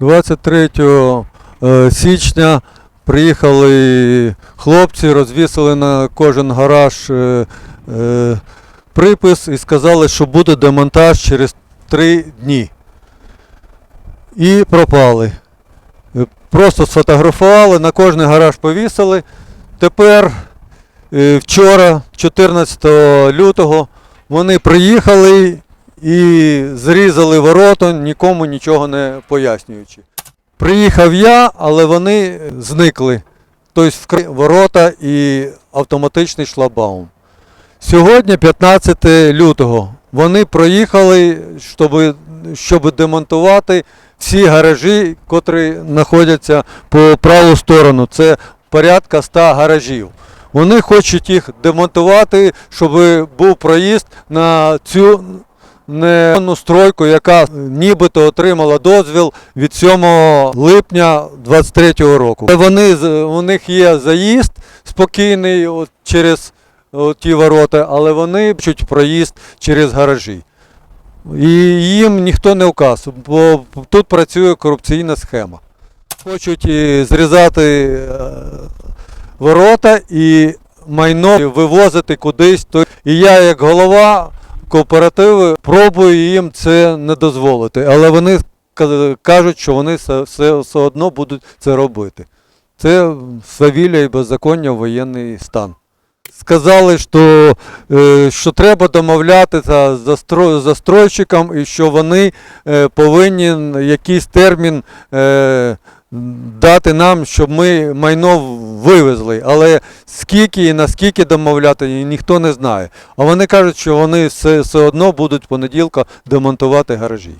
23 е, січня приїхали хлопці, розвісили на кожен гараж е, е, припис і сказали, що буде демонтаж через три дні. І пропали. Просто сфотографували, на кожний гараж повісили. Тепер, вчора, 14 лютого, вони приїхали і зрізали ворота, нікому нічого не пояснюючи. Приїхав я, але вони зникли. Тобто вкрили ворота і автоматичний шлагбаум. Сьогодні, 15 лютого, вони проїхали, щоб, щоб демонтувати всі гаражі, котрі знаходяться по праву сторону. Це порядка 100 гаражів. Вони хочуть їх демонтувати, щоб був проїзд на цю незаконну стройку, яка нібито отримала дозвіл від 7 липня 2023 року. Вони, у них є заїзд спокійний от, через от, ті ворота, але вони хочуть проїзд через гаражі. І їм ніхто не указ, бо тут працює корупційна схема. Хочуть і зрізати е, ворота і майно вивозити кудись. І я, як голова кооперативу, пробую їм це не дозволити. Але вони кажуть, що вони все, все, одно будуть це робити. Це свавілля і беззаконня воєнний стан. Сказали, що, е, що треба домовлятися з застро- застройщикам і що вони е, повинні якийсь термін е, дати нам, щоб ми майно вивезли. Але скільки і наскільки домовляти, ніхто не знає. А вони кажуть, що вони все, все одно будуть понеділка демонтувати гаражі.